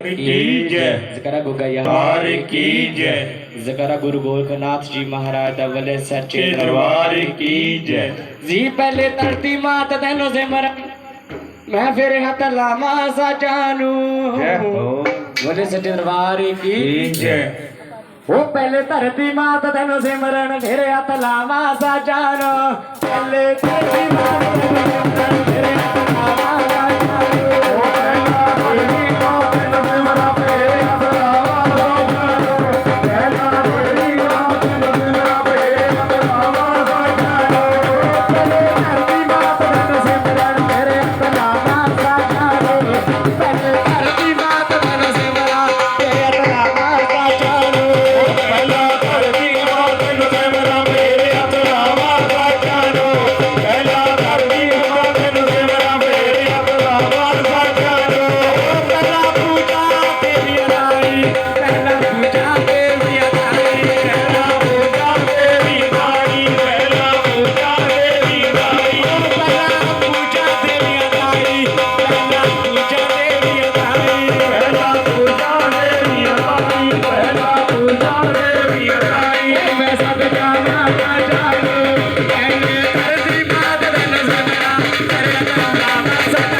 की जय जकरा गोगैया की जय जकरा गुरु गोरखनाथ जी महाराज अवले सच्चे दरबार की जय जी पहले धरती मात तैनो सिमर मैं फिर हत लामा सा जानू बोले सच्चे दरबार की जय ਉਹ ਪਹਿਲੇ ਧਰਤੀ ਮਾਤ ਤੈਨੂੰ ਸਿਮਰਨ ਫਿਰ ਹੱਥ ਲਾਵਾ ਸਾ ਜਾਨੋ ਪਹਿਲੇ さ